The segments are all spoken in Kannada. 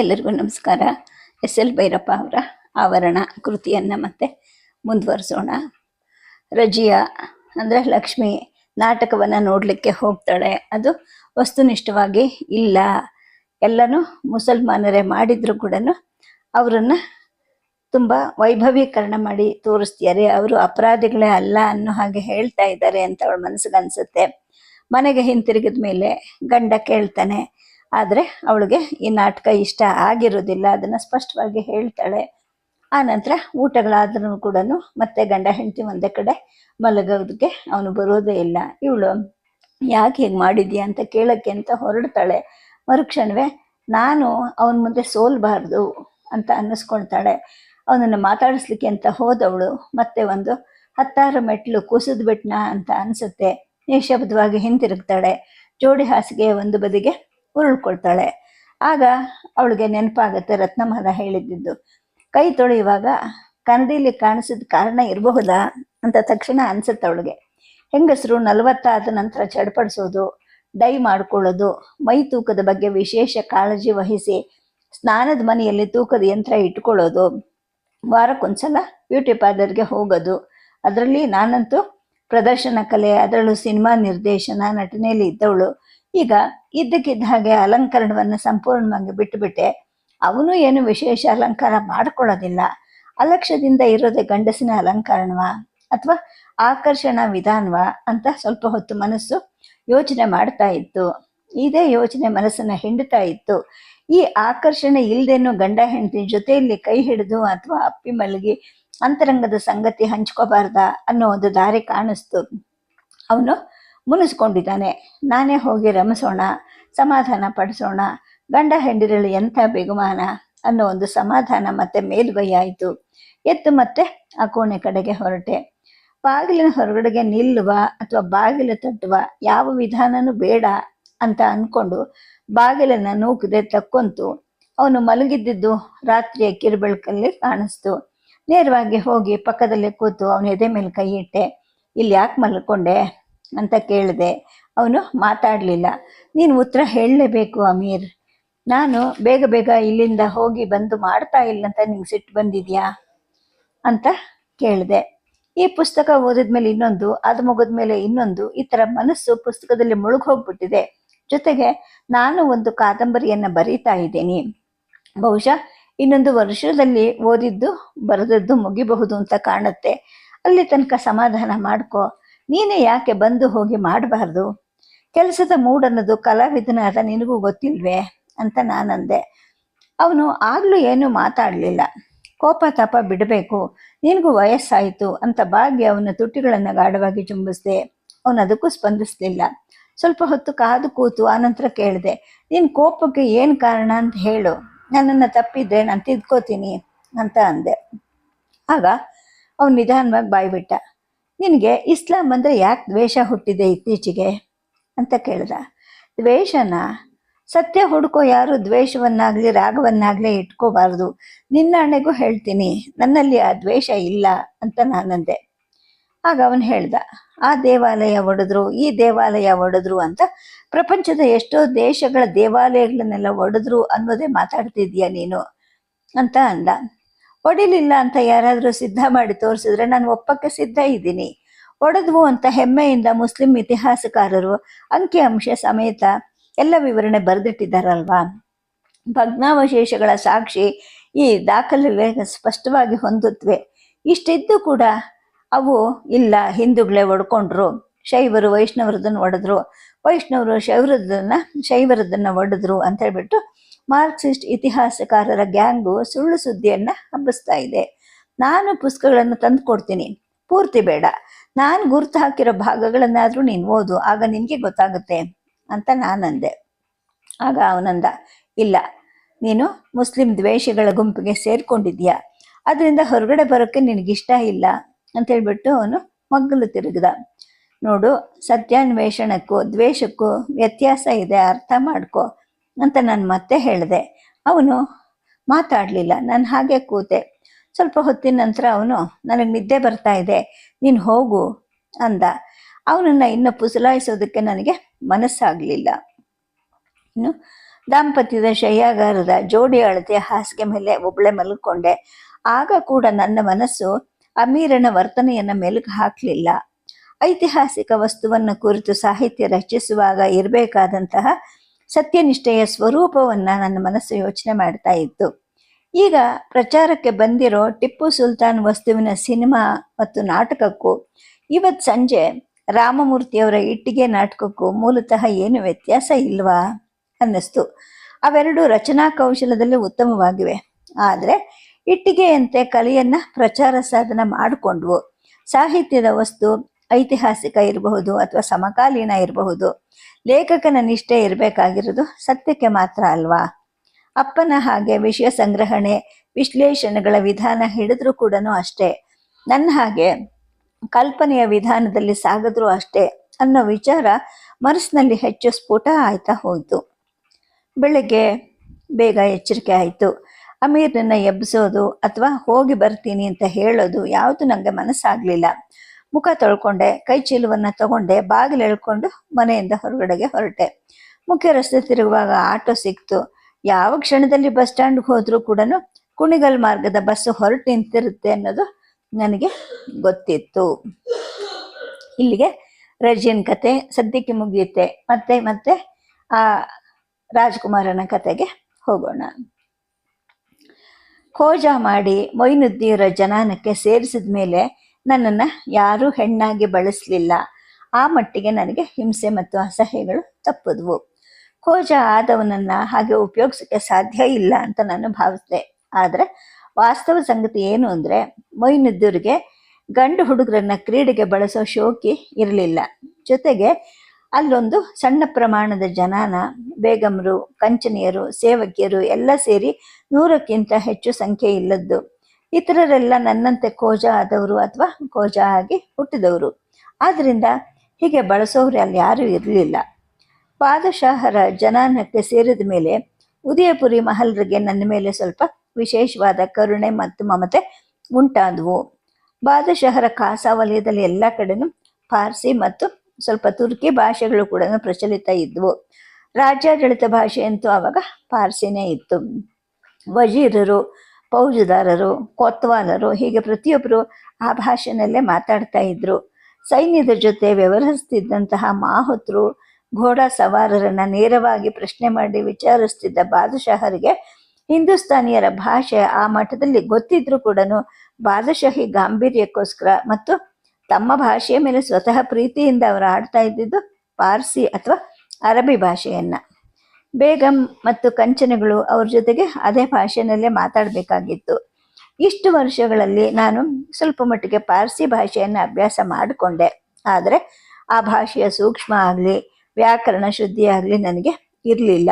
ಎಲ್ಲರಿಗೂ ನಮಸ್ಕಾರ. ಎಸ್ ಎಲ್ ಭೈರಪ್ಪ ಅವರ ಆವರಣ ಕೃತಿಯನ್ನು ಮತ್ತೆ ಮುಂದುವರಿಸೋಣ. ರಜಿಯಾ ಅಂದರೆ ಲಕ್ಷ್ಮಿ ನಾಟಕವನ್ನು ನೋಡಲಿಕ್ಕೆ ಹೋಗ್ತಾಳೆ. ಅದು ವಸ್ತುನಿಷ್ಠವಾಗಿ ಇಲ್ಲ. ಎಲ್ಲನೂ ಮುಸಲ್ಮಾನರೇ ಮಾಡಿದ್ರು ಕೂಡ ಅವರನ್ನು ತುಂಬ ವೈಭವೀಕರಣ ಮಾಡಿ ತೋರಿಸ್ತಿದ್ದಾರೆ. ಅವರು ಅಪರಾಧಿಗಳೇ ಅಲ್ಲ ಅನ್ನೋ ಹಾಗೆ ಹೇಳ್ತಾ ಇದ್ದಾರೆ ಅಂತ ಅವಳ ಮನಸ್ಸಿಗೆ ಅನಿಸುತ್ತೆ. ಮನೆಗೆ ಹಿಂತಿರುಗಿದ ಮೇಲೆ ಗಂಡ ಕೇಳ್ತಾನೆ ಆದರೆ ಅವಳಿಗೆ ಈ ನಾಟಕ ಇಷ್ಟ ಆಗಿರೋದಿಲ್ಲ ಅದನ್ನು ಸ್ಪಷ್ಟವಾಗಿ ಹೇಳ್ತಾಳೆ. ಆ ನಂತರ ಊಟಗಳಾದ್ರೂ ಕೂಡ ಮತ್ತೆ ಗಂಡ ಹೆಂಡತಿ ಒಂದೇ ಕಡೆ ಮಲಗೋದಕ್ಕೆ ಅವನು ಬರೋದೇ ಇಲ್ಲ. ಇವಳು, ಯಾಕೆ ಹೀಗೆ ಮಾಡಿದ್ಯಾ? ಅಂತ ಕೇಳಕ್ಕೆ ಅಂತ ಹೊರಡ್ತಾಳೆ. ಮರುಕ್ಷಣವೇ, ನಾನು ಅವನ ಮುಂದೆ ಸೋಲ್ಬಾರ್ದು ಅಂತ ಅನ್ನಿಸ್ಕೊಳ್ತಾಳೆ. ಅವನನ್ನು ಮಾತಾಡಿಸ್ಲಿಕ್ಕೆ ಅಂತ ಹೋದವಳು, ಮತ್ತೆ ಒಂದು, ಹತ್ತಾರು ಮೆಟ್ಲು ಕುಸಿದ್ ಬಿಟ್ನ? ಅಂತ ಅನಿಸುತ್ತೆ. ನಿಶಬ್ದವಾಗಿ ಹಿಂತಿರುಗ್ತಾಳೆ. ಜೋಡಿ ಹಾಸಿಗೆ ಒಂದು ಬದಿಗೆ ಉರುಳ್ಕೊಳ್ತಾಳೆ. ಆಗ ಅವಳಿಗೆ ನೆನಪಾಗುತ್ತೆ ರತ್ನಮಾಲ ಹೇಳಿದ್ದಿದ್ದು ಕೈ ತೊಳೆಯುವಾಗ ಕನ್ನಡಿಲಿ ಕಾಣಿಸಿದ ಕಾರಣ ಇರಬಹುದಾ ಅಂತ ತಕ್ಷಣ ಅನ್ಸುತ್ತೆ ಅವಳಿಗೆ. ಹೆಂಗಸರು ನಲವತ್ತಾದ ನಂತರ ಚಡ್ಪಡಿಸೋದು, ಡೈ ಮಾಡ್ಕೊಳ್ಳೋದು, ಮೈ ತೂಕದ ಬಗ್ಗೆ ವಿಶೇಷ ಕಾಳಜಿ ವಹಿಸಿ ಸ್ನಾನದ ಮನೆಯಲ್ಲಿ ತೂಕದ ಯಂತ್ರ ಇಟ್ಕೊಳ್ಳೋದು, ವಾರಕ್ಕೊಂದ್ಸಲ ಬ್ಯೂಟಿ ಪಾರ್ಲರ್ಗೆ ಹೋಗೋದು, ಅದರಲ್ಲಿ ನಾನಂತೂ ಪ್ರದರ್ಶನ, ಕಲೆ, ಅದರಲ್ಲೂ ಸಿನಿಮಾ ನಿರ್ದೇಶನ, ನಟನೆಯಲ್ಲಿ ಇದ್ದವಳು ಈಗ ಇದ್ದಕ್ಕಿದ್ದ ಹಾಗೆ ಅಲಂಕರಣವನ್ನು ಸಂಪೂರ್ಣವಾಗಿ ಬಿಟ್ಟುಬಿಟ್ಟೆ. ಅವನು ಏನು ವಿಶೇಷ ಅಲಂಕಾರ ಮಾಡಿಕೊಳ್ಳೋದಿಲ್ಲ. ಅಲಕ್ಷ್ಯದಿಂದ ಇರೋದೇ ಗಂಡಸಿನ ಅಲಂಕರಣವಾ ಅಥವಾ ಆಕರ್ಷಣಾ ವಿಧಾನವಾ ಅಂತ ಸ್ವಲ್ಪ ಹೊತ್ತು ಮನಸ್ಸು ಯೋಚನೆ ಮಾಡ್ತಾ ಇತ್ತು. ಇದೇ ಯೋಚನೆ ಮನಸ್ಸನ್ನು ಹಿಂಡ್ತಾ ಇತ್ತು. ಈ ಆಕರ್ಷಣೆ ಇಲ್ಲದೇನು ಗಂಡ ಹೆಂಡತಿ ಜೊತೆಯಲ್ಲಿ ಕೈ ಹಿಡಿದು ಅಥವಾ ಅಪ್ಪಿ ಮಲಗಿ ಅಂತರಂಗದ ಸಂಗತಿ ಹಂಚ್ಕೋಬಾರ್ದ ಅನ್ನೋ ಒಂದು ದಾರಿ ಕಾಣಿಸ್ತು. ಅವನು ಮುನಿಸ್ಕೊಂಡಿದ್ದಾನೆ. ನಾನೇ ಹೋಗಿ ರಮಿಸೋಣ, ಸಮಾಧಾನ ಪಡಿಸೋಣ, ಗಂಡ ಹೆಂಡಿರಲಿ ಎಂಥ ಬಿಗುಮಾನ ಅನ್ನೋ ಒಂದು ಸಮಾಧಾನ ಮತ್ತೆ ಮೇಲುಗೈ ಆಯಿತು. ಎತ್ತು ಮತ್ತೆ ಆ ಕೋಣೆ ಕಡೆಗೆ ಹೊರಟೆ. ಬಾಗಿಲಿನ ಹೊರಗಡೆಗೆ ನಿಲ್ಲುವ ಅಥವಾ ಬಾಗಿಲು ತಟ್ಟುವ ಯಾವ ವಿಧಾನನೂ ಬೇಡ ಅಂತ ಅಂದ್ಕೊಂಡು ಬಾಗಿಲನ್ನು ನೂಕದೆ ತಕ್ಕೊಂತು. ಅವನು ಮಲಗಿದ್ದಿದ್ದು ರಾತ್ರಿಯ ಕಿರುಬೆಳಕಲ್ಲಿ ಕಾಣಿಸ್ತು. ನೇರವಾಗಿ ಹೋಗಿ ಪಕ್ಕದಲ್ಲೇ ಕೂತು ಅವನ ಎದೆ ಮೇಲೆ ಕೈ ಇಟ್ಟೆ. ಇಲ್ಲಿ ಯಾಕೆ ಮಲ್ಕೊಂಡೆ? ಅಂತ ಕೇಳಿದೆ. ಅವನು ಮಾತಾಡಲಿಲ್ಲ. ನೀನು ಉತ್ತರ ಹೇಳಲೇಬೇಕು ಅಮೀರ್. ನಾನು ಬೇಗ ಬೇಗ ಇಲ್ಲಿಂದ ಹೋಗಿ ಬಂದು ಮಾಡ್ತಾ ಇಲ್ಲ ಅಂತ ನಿಂಗೆ ಸಿಟ್ಟು ಬಂದಿದ್ಯಾ? ಅಂತ ಕೇಳಿದೆ. ಈ ಪುಸ್ತಕ ಓದಿದ ಮೇಲೆ ಇನ್ನೊಂದು, ಅದು ಮುಗಿದ ಮೇಲೆ ಇನ್ನೊಂದು, ಈ ಥರ ಮನಸ್ಸು ಪುಸ್ತಕದಲ್ಲಿ ಮುಳುಗ್ ಹೋಗ್ಬಿಟ್ಟಿದೆ ಜೊತೆಗೆ ನಾನು ಒಂದು ಕಾದಂಬರಿಯನ್ನು ಬರೀತಾ ಇದ್ದೀನಿ. ಬಹುಶಃ ಇನ್ನೊಂದು ವರ್ಷದಲ್ಲಿ ಓದಿದ್ದು, ಬರೆದದ್ದು ಮುಗಿಬಹುದು ಅಂತ ಕಾಣುತ್ತೆ. ಅಲ್ಲಿ ತನಕ ಸಮಾಧಾನ ಮಾಡ್ಕೊ. ನೀನೇ ಯಾಕೆ ಬಂದು ಹೋಗಿ ಮಾಡಬಾರ್ದು? ಕೆಲಸದ ಮೂಡನ್ನೋದು ಕಲಾವಿದನಾದ ನಿನಗೂ ಗೊತ್ತಿಲ್ವೇ ಅಂತ ನಾನಂದೆ. ಅವನು ಆಗಲೂ ಏನೂ ಮಾತಾಡಲಿಲ್ಲ. ಕೋಪ ತಾಪ ಬಿಡಬೇಕು. ನಿನಗೂ ವಯಸ್ಸಾಯಿತು ಅಂತ ಭಾಗ್ಯ ಅವನ ತುಟಿಗಳನ್ನು ಗಾಢವಾಗಿ ಚುಂಬಿಸಿದೆ. ಅವನು ಅದಕ್ಕೂ ಸ್ಪಂದಿಸಲಿಲ್ಲ. ಸ್ವಲ್ಪ ಹೊತ್ತು ಕಾದು ಕೂತು ಆನಂತರ ಕೇಳಿದೆ ನಿನ್ನ ಕೋಪಕ್ಕೆ ಏನು ಕಾರಣ ಅಂತ ಹೇಳು. ನನ್ನನ್ನು ತಪ್ಪಿದ್ರೆ ನಾನು ತಿದ್ಕೋತೀನಿ ಅಂತ ಅಂದೆ. ಆಗ ಅವನು ನಿಧಾನವಾಗಿ ಬಾಯ್ಬಿಟ್ಟ. ನಿನಗೆ ಇಸ್ಲಾಂ ಅಂದರೆ ಯಾಕೆ ದ್ವೇಷ ಹುಟ್ಟಿದೆ ಇತ್ತೀಚೆಗೆ ಅಂತ ಕೇಳಿದ. ದ್ವೇಷನ? ಸತ್ಯ ಹುಡುಕೋ ಯಾರು ದ್ವೇಷವನ್ನಾಗಲಿ ರಾಗವನ್ನಾಗಲಿ ಇಟ್ಕೋಬಾರ್ದು. ನಿನ್ನ ಅಣ್ಣೆಗೂ ಹೇಳ್ತೀನಿ, ನನ್ನಲ್ಲಿ ಆ ದ್ವೇಷ ಇಲ್ಲ ಅಂತ ನಾನಂದೆ. ಆಗ ಅವನು ಹೇಳ್ದ, ಆ ದೇವಾಲಯ ಒಡೆದ್ರು, ಈ ದೇವಾಲಯ ಒಡೆದ್ರು ಅಂತ ಪ್ರಪಂಚದ ಎಷ್ಟೋ ದೇಶಗಳ ದೇವಾಲಯಗಳನ್ನೆಲ್ಲ ಒಡೆದ್ರು ಅನ್ನೋದೇ ಮಾತಾಡ್ತಿದ್ಯಾ ನೀನು ಅಂತ ಅಂದ. ಒಡಿಲಿಲ್ಲ ಅಂತ ಯಾರಾದರೂ ಸಿದ್ಧ ಮಾಡಿ ತೋರಿಸಿದ್ರೆ ನಾನು ಒಪ್ಪಕ್ಕೆ ಸಿದ್ಧ ಇದ್ದೀನಿ. ಒಡೆದ್ವು ಅಂತ ಹೆಮ್ಮೆಯಿಂದ ಮುಸ್ಲಿಂ ಇತಿಹಾಸಕಾರರು ಅಂಕಿಅಂಶ ಸಮೇತ ಎಲ್ಲ ವಿವರಣೆ ಬರೆದಿಟ್ಟಿದ್ದಾರಲ್ವಾ? ಭಗ್ನಾವಶೇಷಗಳ ಸಾಕ್ಷಿ ಈ ದಾಖಲೆ ಸ್ಪಷ್ಟವಾಗಿ ಹೊಂದುತ್ತವೆ ಇಷ್ಟಿದ್ದು ಕೂಡ ಅವು ಇಲ್ಲ, ಹಿಂದೂಗಳೇ ಒಡ್ಕೊಂಡ್ರು. ಶೈವರು ವೈಷ್ಣವರದನ್ನು ಒಡೆದ್ರು. ವೈಷ್ಣವರು ಶೈವರದನ್ನ ಶೈವರದನ್ನ ಒಡೆದ್ರು ಅಂತ ಹೇಳ್ಬಿಟ್ಟು ಮಾರ್ಕ್ಸಿಸ್ಟ್ ಇತಿಹಾಸಕಾರರ ಗ್ಯಾಂಗು ಸುಳ್ಳು ಸುದ್ದಿಯನ್ನು ಹಬ್ಬಿಸ್ತಾ ಇದೆ. ನಾನು ಪುಸ್ತಕಗಳನ್ನು ತಂದು ಕೊಡ್ತೀನಿ. ಪೂರ್ತಿ ಬೇಡ. ನಾನು ಗುರ್ತು ಹಾಕಿರೋ ಭಾಗಗಳನ್ನಾದರೂ ನೀನು ಓದು. ಆಗ ನಿನಗೆ ಗೊತ್ತಾಗುತ್ತೆ ಅಂತ ನಾನಂದೆ ಆಗ ಅವನಂದ, ಇಲ್ಲ, ನೀನು ಮುಸ್ಲಿಂ ದ್ವೇಷಗಳ ಗುಂಪಿಗೆ ಸೇರ್ಕೊಂಡಿದ್ಯಾ ಅದರಿಂದ ಹೊರಗಡೆ ಬರೋಕ್ಕೆ ನಿನಗಿಷ್ಟ ಇಲ್ಲ ಅಂತ ಹೇಳ್ಬಿಟ್ಟು ಅವನು ಮಗ್ಗಲು ತಿರುಗಿದ. ನೋಡು, ಸತ್ಯಾನ್ವೇಷಣಕ್ಕೂ ದ್ವೇಷಕ್ಕೂ ವ್ಯತ್ಯಾಸ ಇದೆ. ಅರ್ಥ ಮಾಡ್ಕೊ. ಅಂತ ನಾನು ಮತ್ತೆ ಹೇಳಿದೆ. ಅವನು ಮಾತಾಡಲಿಲ್ಲ. ನಾನು ಹಾಗೆ ಕೂತೆ. ಸ್ವಲ್ಪ ಹೊತ್ತಿನ ನಂತರ ಅವನು, ನನಗೆ ನಿದ್ದೆ ಬರ್ತಾ ಇದೆ. ನೀನು ಹೋಗು ಅಂದ. ಅವನನ್ನು ಇನ್ನು ಪುಸಲಾಯಿಸೋದಕ್ಕೆ ನನಗೆ ಮನಸ್ಸಾಗಲಿಲ್ಲ. ಇನ್ನು ದಾಂಪತ್ಯದ ಶಯ್ಯಾಗಾರದ ಜೋಡಿ ಅಳತೆಯ ಹಾಸಿಗೆ ಮೇಲೆ ಒಬ್ಬಳೆ ಮಲ್ಕೊಂಡೆ. ಆಗ ಕೂಡ ನನ್ನ ಮನಸ್ಸು ಅಮೀರನ ವರ್ತನೆಯನ್ನು ಮೆಲುಕು ಹಾಕಲಿಲ್ಲ. ಐತಿಹಾಸಿಕ ವಸ್ತುವನ್ನು ಕುರಿತು ಸಾಹಿತ್ಯ ರಚಿಸುವಾಗ ಇರಬೇಕಾದಂತಹ ಸತ್ಯನಿಷ್ಠೆಯ ಸ್ವರೂಪವನ್ನ ನನ್ನ ಮನಸ್ಸು ಯೋಚನೆ ಮಾಡ್ತಾ ಇತ್ತು. ಈಗ ಪ್ರಚಾರಕ್ಕೆ ಬಂದಿರೋ ಟಿಪ್ಪು ಸುಲ್ತಾನ್ ವಸ್ತುವಿನ ಸಿನಿಮಾ ಮತ್ತು ನಾಟಕಕ್ಕೂ, ಇವತ್ ಸಂಜೆ ರಾಮಮೂರ್ತಿಯವರ ಇಟ್ಟಿಗೆ ನಾಟಕಕ್ಕೂ ಮೂಲತಃ ಏನು ವ್ಯತ್ಯಾಸ ಇಲ್ವಾ ಅನ್ನಿಸ್ತು. ಅವೆರಡು ರಚನಾ ಕೌಶಲದಲ್ಲಿ ಉತ್ತಮವಾಗಿವೆ. ಆದರೆ ಇಟ್ಟಿಗೆಯಂತೆ ಕಲೆಯನ್ನ ಪ್ರಚಾರ ಸಾಧನ ಮಾಡಿಕೊಂಡ್ವು. ಸಾಹಿತ್ಯದ ವಸ್ತು ಐತಿಹಾಸಿಕ ಇರಬಹುದು ಅಥವಾ ಸಮಕಾಲೀನ ಇರಬಹುದು. ಲೇಖಕನ ನಿಷ್ಠೆ ಇರಬೇಕಾಗಿರೋದು ಸತ್ಯಕ್ಕೆ ಮಾತ್ರ ಅಲ್ವಾ? ಅಪ್ಪನ ಹಾಗೆ ವಿಷಯ ಸಂಗ್ರಹಣೆ, ವಿಶ್ಲೇಷಣೆಗಳ ವಿಧಾನ ಹಿಡಿದ್ರೂ ಕೂಡ ಅಷ್ಟೇ. ನನ್ನ ಹಾಗೆ ಕಲ್ಪನೆಯ ವಿಧಾನದಲ್ಲಿ ಸಾಗಿದ್ರೂ ಅಷ್ಟೇ ಅನ್ನೋ ವಿಚಾರ ಮನಸ್ಸಿನಲ್ಲಿ ಹೆಚ್ಚು ಸ್ಫೋಟ ಆಯ್ತಾ ಹೋಯಿತು. ಬೆಳಗ್ಗೆ ಬೇಗ ಎಚ್ಚರಿಕೆ ಆಯಿತು. ಅಮೀರ್ನನ್ನ ಎಬ್ಬಿಸೋದು ಅಥವಾ ಹೋಗಿ ಬರ್ತೀನಿ ಅಂತ ಹೇಳೋದು ಯಾವುದು ನನಗೆ ಮನಸ್ಸಾಗಲಿಲ್ಲ. ಮುಖ ತೊಳ್ಕೊಂಡೆ, ಕೈ ಚೀಲವನ್ನು ತಗೊಂಡೆ, ಬಾಗಿಲು ಎಳ್ಕೊಂಡು ಮನೆಯಿಂದ ಹೊರಗಡೆಗೆ ಹೊರಟೆ. ಮುಖ್ಯ ರಸ್ತೆ ತಿರುಗುವಾಗ ಆಟೋ ಸಿಕ್ತು. ಯಾವ ಕ್ಷಣದಲ್ಲಿ ಬಸ್ ಸ್ಟ್ಯಾಂಡ್ಗೆ ಹೋದರೂ ಕೂಡ ಕುಣಿಗಲ್ ಮಾರ್ಗದ ಬಸ್ ಹೊರಟು ನಿಂತಿರುತ್ತೆ ಅನ್ನೋದು ನನಗೆ ಗೊತ್ತಿತ್ತು. ಇಲ್ಲಿಗೆ ರಜಿಯನ್ ಕತೆ ಸದ್ಯಕ್ಕೆ ಮುಗಿಯುತ್ತೆ. ಮತ್ತೆ ಮತ್ತೆ ಆ ರಾಜ್ಕುಮಾರನ ಕತೆಗೆ ಹೋಗೋಣ. ಖೋಜ ಮಾಡಿ ಮೊಯ್ನುದ್ದೀರ ಜನಾನಕ್ಕೆ ಸೇರಿಸಿದ ಮೇಲೆ ನನ್ನನ್ನು ಯಾರೂ ಹೆಣ್ಣಾಗಿ ಬಳಸಲಿಲ್ಲ. ಆ ಮಟ್ಟಿಗೆ ನನಗೆ ಹಿಂಸೆ ಮತ್ತು ಅಸಹ್ಯಗಳು ತಪ್ಪಿದ್ವು. ಕೋಜ ಆದವನನ್ನು ಹಾಗೆ ಉಪಯೋಗಿಸೋಕ್ಕೆ ಸಾಧ್ಯ ಇಲ್ಲ ಅಂತ ನಾನು ಭಾವಿಸಿದೆ. ಆದರೆ ವಾಸ್ತವ ಸಂಗತಿ ಏನು ಅಂದರೆ ಮೊಯ್ನುದ್ದೀರಿಗೆ ಗಂಡು ಹುಡುಗರನ್ನ ಕ್ರೀಡೆಗೆ ಬಳಸೋ ಶೋಕಿ ಇರಲಿಲ್ಲ. ಜೊತೆಗೆ ಅಲ್ಲೊಂದು ಸಣ್ಣ ಪ್ರಮಾಣದ ಜನಾನ, ಬೇಗಮರು, ಕಂಚನಿಯರು, ಸೇವಕಿಯರು ಎಲ್ಲ ಸೇರಿ ನೂರಕ್ಕಿಂತ ಹೆಚ್ಚು ಸಂಖ್ಯೆ ಇಲ್ಲದ್ದು. ಇತರರೆಲ್ಲ ನನ್ನಂತೆ ಕೋಜ ಆದವರು ಅಥವಾ ಕೋಜ ಆಗಿ ಹುಟ್ಟಿದವರು. ಆದ್ದರಿಂದ ಹೀಗೆ ಬಳಸೋರು ಅಲ್ಲಿ ಯಾರೂ ಇರಲಿಲ್ಲ. ಪಾದಶಾಹರ ಜನಾನಕ್ಕೆ ಸೇರಿದ ಮೇಲೆ ಉದಯಪುರಿ ಮಹಲ್ರಿಗೆ ನನ್ನ ಮೇಲೆ ಸ್ವಲ್ಪ ವಿಶೇಷವಾದ ಕರುಣೆ ಮತ್ತು ಮಮತೆ ಉಂಟಾದವು. ಬಾದಶಹರ ಖಾಸಾ ವಲಯದಲ್ಲಿ ಎಲ್ಲ ಕಡೆನೂ ಫಾರ್ಸಿ ಮತ್ತು ಸ್ವಲ್ಪ ತುರ್ಕಿ ಭಾಷೆಗಳು ಕೂಡ ಪ್ರಚಲಿತ ಇದ್ವು. ರಾಜ್ಯಾಡಳಿತ ಭಾಷೆ ಅಂತೂ ಆವಾಗ ಫಾರ್ಸಿನೇ ಇತ್ತು. ವಜೀರರು ಫೌಜದಾರರು ಕೊತ್ವಾಲರು ಹೀಗೆ ಪ್ರತಿಯೊಬ್ಬರು ಆ ಭಾಷೆನಲ್ಲೇ ಮಾತಾಡ್ತಾ ಇದ್ರು. ಸೈನ್ಯದ ಜೊತೆ ವ್ಯವಹರಿಸ್ತಿದ್ದಂತಹ ಮಾಹುತರು ಘೋಡಾ ಸವಾರರನ್ನ ನೇರವಾಗಿ ಪ್ರಶ್ನೆ ಮಾಡಿ ವಿಚಾರಿಸ್ತಿದ್ದ ಬಾದಶಾಹರಿಗೆ ಹಿಂದೂಸ್ತಾನಿಯರ ಭಾಷೆ ಆ ಮಠದಲ್ಲಿ ಗೊತ್ತಿದ್ರೂ ಕೂಡ ಬಾದಶಾಹಿ ಗಾಂಭೀರ್ಯಕ್ಕೋಸ್ಕರ ಮತ್ತು ತಮ್ಮ ಭಾಷೆಯ ಮೇಲೆ ಸ್ವತಃ ಪ್ರೀತಿಯಿಂದ ಅವರು ಆಡ್ತಾ ಇದ್ದಿದ್ದು ಪಾರ್ಸಿ ಅಥವಾ ಅರಬಿ ಭಾಷೆಯನ್ನ. ಬೇಗಂ ಮತ್ತು ಕಂಚನಗಳು ಅವ್ರ ಜೊತೆಗೆ ಅದೇ ಭಾಷೆಯಲ್ಲೇ ಮಾತಾಡಬೇಕಾಗಿತ್ತು. ಇಷ್ಟು ವರ್ಷಗಳಲ್ಲಿ ನಾನು ಸ್ವಲ್ಪ ಮಟ್ಟಿಗೆ ಪಾರ್ಸಿ ಭಾಷೆಯನ್ನು ಅಭ್ಯಾಸ ಮಾಡಿಕೊಂಡೆ. ಆದರೆ ಆ ಭಾಷೆಯ ಸೂಕ್ಷ್ಮ ಆಗಲಿ, ವ್ಯಾಕರಣ ಶುದ್ಧಿ ಆಗಲಿ ನನಗೆ ಇರಲಿಲ್ಲ.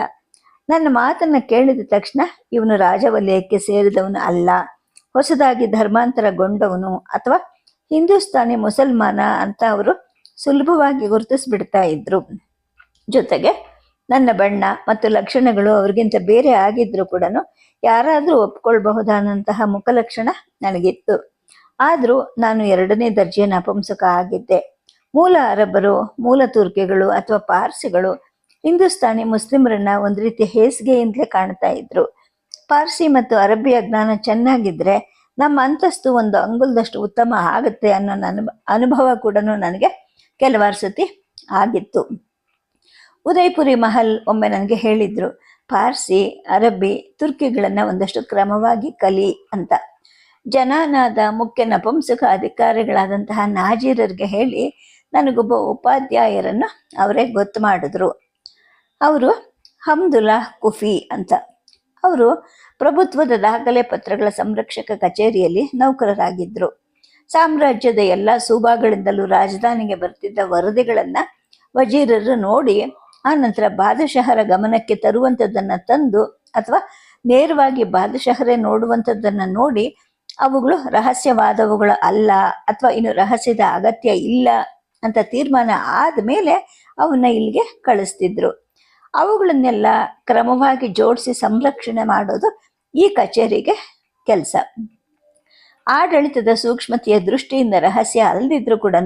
ನನ್ನ ಮಾತನ್ನು ಕೇಳಿದ ತಕ್ಷಣ ಇವನು ರಾಜವಲಯಕ್ಕೆ ಸೇರಿದವನು ಅಲ್ಲ. ಹೊಸದಾಗಿ ಧರ್ಮಾಂತರಗೊಂಡವನು ಅಥವಾ ಹಿಂದೂಸ್ತಾನಿ ಮುಸಲ್ಮಾನ ಅಂತ ಅವರು ಸುಲಭವಾಗಿ ಗುರುತಿಸ್ಬಿಡ್ತಾ ಇದ್ರು. ಜೊತೆಗೆ ನನ್ನ ಬಣ್ಣ ಮತ್ತು ಲಕ್ಷಣಗಳು ಅವ್ರಿಗಿಂತ ಬೇರೆ ಆಗಿದ್ರು ಕೂಡ ಯಾರಾದರೂ ಒಪ್ಕೊಳ್ಬಹುದಾದಂತಹ ಮುಖಲಕ್ಷಣ ನನಗಿತ್ತು. ಆದರೂ ನಾನು ಎರಡನೇ ದರ್ಜೆಯ ನಪುಂಸಕ ಆಗಿದ್ದೆ. ಮೂಲ ಅರಬ್ಬರು, ಮೂಲ ತುರ್ಕಿಗಳು ಅಥವಾ ಪಾರ್ಸಿಗಳು ಹಿಂದೂಸ್ತಾನಿ ಮುಸ್ಲಿಮರನ್ನ ಒಂದು ರೀತಿ ಹೇಸಿಗೆಯಿಂದಲೇ ಕಾಣ್ತಾ ಇದ್ರು. ಪಾರ್ಸಿ ಮತ್ತು ಅರಬ್ಬಿಯ ಜ್ಞಾನ ಚೆನ್ನಾಗಿದ್ರೆ ನಮ್ಮ ಅಂತಸ್ತು ಒಂದು ಅಂಗುಲದಷ್ಟು ಉತ್ತಮ ಆಗುತ್ತೆ ಅನ್ನೋ ನನ್ನ ಅನುಭವ ಕೂಡ ನನಗೆ ಕೆಲವಾರು ಸತಿ ಆಗಿತ್ತು. ಉದಯಪುರಿ ಮಹಲ್ ಒಮ್ಮೆ ನನಗೆ ಹೇಳಿದ್ರು, ಪಾರ್ಸಿ, ಅರಬ್ಬಿ, ತುರ್ಕಿಗಳನ್ನು ಒಂದಷ್ಟು ಕ್ರಮವಾಗಿ ಕಲಿ ಅಂತ. ಜನಾನಾದ ಮುಖ್ಯ ನಪುಂಸಕ ಅಧಿಕಾರಿಗಳಾದಂತಹ ನಾಜೀರರಿಗೆ ಹೇಳಿ ನನಗೊಬ್ಬ ಉಪಾಧ್ಯಾಯರನ್ನು ಅವರೇ ಗೊತ್ತು ಮಾಡಿದ್ರು. ಅವರು, ಹಮ್ದುಲ್ಲಾ ಕುಫಿ ಅಂತ. ಅವರು ಪ್ರಭುತ್ವದ ದಾಖಲೆ ಪತ್ರಗಳ ಸಂರಕ್ಷಕ ಕಚೇರಿಯಲ್ಲಿ ನೌಕರರಾಗಿದ್ದರು ಸಾಮ್ರಾಜ್ಯದ ಎಲ್ಲ ಸೂಬಾಗಳಿಂದಲೂ ರಾಜಧಾನಿಗೆ ಬರ್ತಿದ್ದ ವರದಿಗಳನ್ನು ವಜೀರರು ನೋಡಿ ಆ ನಂತರ ಬಾದಶಹರ ಗಮನಕ್ಕೆ ತರುವಂಥದ್ದನ್ನ ತಂದು ಅಥವಾ ನೇರವಾಗಿ ಬಾದಶಹರೇ ನೋಡುವಂಥದ್ದನ್ನು ನೋಡಿ ಅವುಗಳು ರಹಸ್ಯವಾದವುಗಳು ಅಲ್ಲ ಅಥವಾ ಇನ್ನು ರಹಸ್ಯದ ಅಗತ್ಯ ಇಲ್ಲ ಅಂತ ತೀರ್ಮಾನ ಆದಮೇಲೆ ಅವನ್ನ ಇಲ್ಲಿಗೆ ಕಳಿಸ್ತಿದ್ರು. ಅವುಗಳನ್ನೆಲ್ಲ ಕ್ರಮವಾಗಿ ಜೋಡಿಸಿ ಸಂರಕ್ಷಣೆ ಮಾಡೋದು ಈ ಕಚೇರಿಗೆ ಕೆಲಸ. ಆಡಳಿತದ ಸೂಕ್ಷ್ಮತೆಯ ದೃಷ್ಟಿಯಿಂದ ರಹಸ್ಯ ಅಲ್ಲದಿದ್ರು ಕೂಡ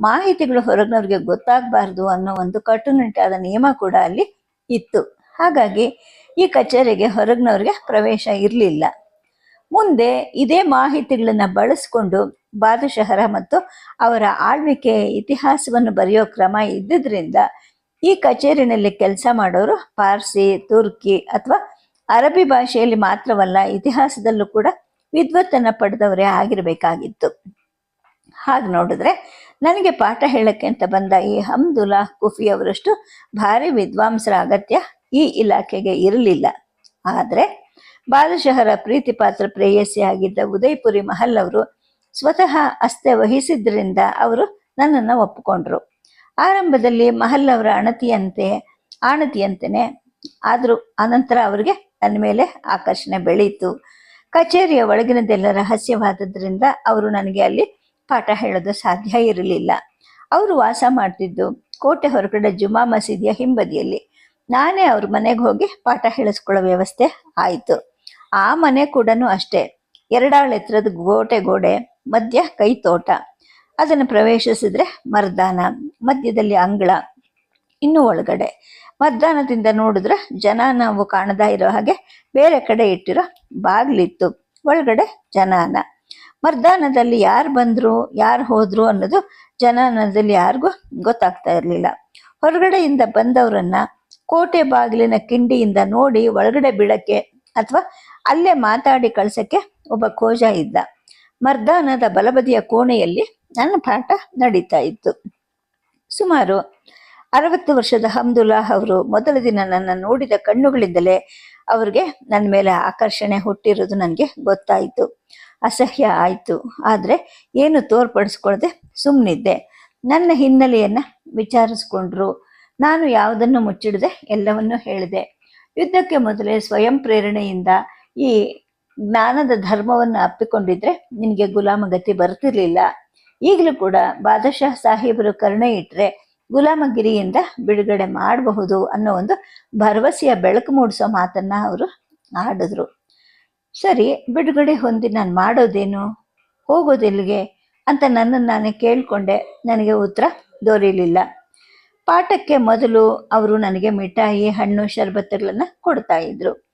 ಮಾಹಿತಿಗಳು ಹೊರಗಿನವ್ರಿಗೆ ಗೊತ್ತಾಗಬಾರ್ದು ಅನ್ನೋ ಒಂದು ಕಟ್ಟುನಿಟ್ಟಾದ ನಿಯಮ ಕೂಡ ಅಲ್ಲಿ ಇತ್ತು. ಹಾಗಾಗಿ ಈ ಕಚೇರಿಗೆ ಹೊರಗಿನವ್ರಿಗೆ ಪ್ರವೇಶ ಇರಲಿಲ್ಲ. ಮುಂದೆ ಇದೇ ಮಾಹಿತಿಗಳನ್ನು ಬಳಸಿಕೊಂಡು ಬಾದಶಹರ ಮತ್ತು ಅವರ ಆಳ್ವಿಕೆ ಇತಿಹಾಸವನ್ನು ಬರೆಯೋ ಕ್ರಮ ಇದ್ದಿದ್ದರಿಂದ ಈ ಕಚೇರಿನಲ್ಲಿ ಕೆಲಸ ಮಾಡೋರು ಪಾರ್ಸಿ, ತುರ್ಕಿ ಅಥವಾ ಅರಬಿ ಭಾಷೆಯಲ್ಲಿ ಮಾತ್ರವಲ್ಲ ಇತಿಹಾಸದಲ್ಲೂ ಕೂಡ ವಿದ್ವತ್ತನ್ನು ಪಡೆದವರೇ ಆಗಿರಬೇಕಾಗಿತ್ತು. ಹಾಗೆ ನೋಡಿದ್ರೆ ನನಗೆ ಪಾಠ ಹೇಳಕ್ಕೆ ಅಂತ ಬಂದ ಈ ಹಮ್ದುಲ್ಲಾ ಕುಫಿ ಅವರಷ್ಟು ಭಾರಿ ವಿದ್ವಾಂಸರ ಅಗತ್ಯ ಈ ಇಲಾಖೆಗೆ ಇರಲಿಲ್ಲ. ಆದರೆ ಬಾದಶಹರ ಪ್ರೀತಿಪಾತ್ರ ಪ್ರೇಯಸಿಯಾಗಿದ್ದ ಉದಯ್ಪುರಿ ಮಹಲ್ ಅವರು ಸ್ವತಃ ಅಸ್ತೆ ವಹಿಸಿದ್ರಿಂದ ಅವರು ನನ್ನನ್ನು ಒಪ್ಪಿಕೊಂಡ್ರು. ಆರಂಭದಲ್ಲಿ ಮಹಲ್ ಅವರ ಅಣತಿಯಂತೆ ಆಣತಿಯಂತೆಯೇ ಆದರೂ ಅನಂತರ ಅವರಿಗೆ ನನ್ನ ಮೇಲೆ ಆಕರ್ಷಣೆ ಬೆಳೀತು. ಕಚೇರಿಯ ಒಳಗಿನದೆಲ್ಲ ರಹಸ್ಯವಾದದ್ರಿಂದ ಅವರು ನನಗೆ ಅಲ್ಲಿ ಪಾಠ ಹೇಳೋದು ಸಾಧ್ಯ ಇರಲಿಲ್ಲ. ಅವರು ವಾಸ ಮಾಡ್ತಿದ್ದು ಕೋಟೆ ಹೊರಗಡೆ ಜುಮಾ ಮಸೀದಿಯ ಹಿಂಬದಿಯಲ್ಲಿ. ನಾನೇ ಅವ್ರ ಮನೆಗೆ ಹೋಗಿ ಪಾಠ ಹೇಳಿಸ್ಕೊಳ್ಳೋ ವ್ಯವಸ್ಥೆ ಆಯಿತು. ಆ ಮನೆ ಕೂಡ ಅಷ್ಟೇ. ಎರಡಾಳು ಎತ್ತರದ ಗೋಟೆ ಗೋಡೆ, ಮಧ್ಯ ಕೈ ತೋಟ. ಅದನ್ನು ಪ್ರವೇಶಿಸಿದ್ರೆ ಮರ್ದಾನ, ಮಧ್ಯದಲ್ಲಿ ಅಂಗಳ, ಇನ್ನೂ ಒಳಗಡೆ. ಮಧ್ಯಾಹ್ನದಿಂದ ನೋಡಿದ್ರೆ ಜನ ನಾವು ಕಾಣದ ಇರೋ ಹಾಗೆ ಬೇರೆ ಕಡೆ ಇಟ್ಟಿರೋ ಬಾಗಿಲಿತ್ತು. ಒಳಗಡೆ ಜನಾನ. ಮರ್ದಾನದಲ್ಲಿ ಯಾರು ಬಂದ್ರು, ಯಾರು ಹೋದ್ರು ಅನ್ನೋದು ಜನಾನದಲ್ಲಿ ಯಾರಿಗೂ ಗೊತ್ತಾಗ್ತಾ ಇರಲಿಲ್ಲ. ಹೊರಗಡೆಯಿಂದ ಬಂದವರನ್ನ ಕೋಟೆ ಬಾಗಿಲಿನ ಕಿಂಡಿಯಿಂದ ನೋಡಿ ಒಳಗಡೆ ಬಿಡಕ್ಕೆ ಅಥವಾ ಅಲ್ಲೇ ಮಾತಾಡಿ ಕಳ್ಸಕ್ಕೆ ಒಬ್ಬ ಕೋಜ ಇದ್ದ. ಮರ್ದಾನದ ಬಲಬದಿಯ ಕೋಣೆಯಲ್ಲಿ ನನ್ನ ಪಾಠ ನಡೀತಾ ಇತ್ತು. ಸುಮಾರು ಅರವತ್ತು ವರ್ಷದ ಹಮ್ದುಲ್ಲಾ ಅವರು ಮೊದಲ ದಿನ ನನ್ನ ನೋಡಿದ ಕಣ್ಣುಗಳಿಂದಲೇ ಅವ್ರಿಗೆ ನನ್ನ ಮೇಲೆ ಆಕರ್ಷಣೆ ಹುಟ್ಟಿರೋದು ನನಗೆ ಗೊತ್ತಾಯಿತು. ಅಸಹ್ಯ ಆಯಿತು. ಆದರೆ ಏನು ತೋರ್ಪಡಿಸ್ಕೊಳ್ಳದೆ ಸುಮ್ಮನಿದ್ದೆ ನನ್ನ ಹಿನ್ನೆಲೆಯನ್ನು ವಿಚಾರಿಸ್ಕೊಂಡ್ರು. ನಾನು ಯಾವುದನ್ನು ಮುಚ್ಚಿಡದೆ ಎಲ್ಲವನ್ನೂ ಹೇಳಿದೆ. ಯುದ್ಧಕ್ಕೆ ಮೊದಲೇ ಸ್ವಯಂ ಪ್ರೇರಣೆಯಿಂದ ಈ ಜ್ಞಾನದ ಧರ್ಮವನ್ನು ಅಪ್ಪಿಕೊಂಡಿದ್ರೆ ನಿನಗೆ ಗುಲಾಮಗತಿ ಬರ್ತಿರ್ಲಿಲ್ಲ. ಈಗಲೂ ಕೂಡ ಬಾದಶಾಹ ಸಾಹೇಬರು ಕರುಣೆ ಇಟ್ಟರೆ ಗುಲಾಮಗಿರಿಯಿಂದ ಬಿಡುಗಡೆ ಮಾಡಬಹುದು ಅನ್ನೋ ಒಂದು ಭರವಸೆಯ ಬೆಳಕು ಮೂಡಿಸೋ ಮಾತನ್ನ ಅವರು ಆಡಿದ್ರು ಸರಿ, ಬಿಡುಗಡೆ ಹೊಂದಿ ನಾನು ಮಾಡೋದೇನು? ಹೋಗೋದೆಲ್ಲಿಗೆ ಅಂತ ನನ್ನನ್ನು ನಾನೇ ಕೇಳಿಕೊಂಡೆ. ನನಗೆ ಉತ್ತರ ದೊರೆಯಲಿಲ್ಲ ಪಾಠಕ್ಕೆ ಮೊದಲು ಅವರು ನನಗೆ ಮಿಠಾಯಿ, ಹಣ್ಣು, ಶರ್ಬತ್ತುಗಳನ್ನು ಕೊಡ್ತಾ ಇದ್ರು.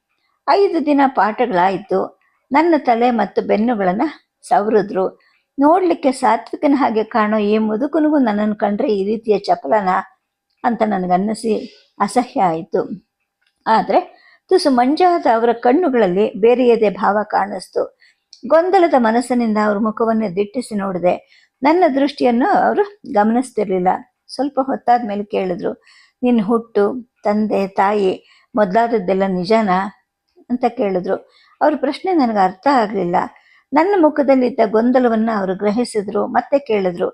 ಐದು ದಿನ ಪಾಠಗಳಾಯಿತು. ನನ್ನ ತಲೆ ಮತ್ತು ಬೆನ್ನುಗಳನ್ನು ಸವರಿದ್ರು. ನೋಡ್ಲಿಕ್ಕೆ ಸಾತ್ವಿಕನ ಹಾಗೆ ಕಾಣೋ ಈ ಮುದುಕನಿಗೂ ನನ್ನನ್ನು ಕಂಡ್ರೆ ಈ ರೀತಿಯ ಚಪಲನ ಅಂತ ನನಗನ್ನಿಸಿ ಅಸಹ್ಯ ಆಯಿತು. ಆದರೆ ತುಸು ಮಂಜಾದ ಅವರ ಕಣ್ಣುಗಳಲ್ಲಿ ಬೇರೆಯದೇ ಭಾವ ಕಾಣಿಸ್ತು. ಗೊಂದಲದ ಮನಸ್ಸಿನಿಂದ ಅವ್ರ ಮುಖವನ್ನು ದಿಟ್ಟಿಸಿ ನೋಡಿದೆ. ನನ್ನ ದೃಷ್ಟಿಯನ್ನು ಅವರು ಗಮನಿಸ್ತಿರ್ಲಿಲ್ಲ. ಸ್ವಲ್ಪ ಹೊತ್ತಾದ ಮೇಲೆ ಕೇಳಿದ್ರು, ನಿನ್ನ ಹುಟ್ಟು, ತಂದೆ, ತಾಯಿ ಮೊದಲಾದದ್ದೆಲ್ಲ ನಿಜನಾ? ಅಂತ ಕೇಳಿದ್ರು. ಅವ್ರ ಪ್ರಶ್ನೆ ನನಗೆ ಅರ್ಥ ಆಗಲಿಲ್ಲ. ನನ್ನ ಮುಖದಲ್ಲಿದ್ದ ಗೊಂದಲವನ್ನು ಅವರು ಗ್ರಹಿಸಿದ್ರು, ಮತ್ತೆ ಕೇಳಿದ್ರು,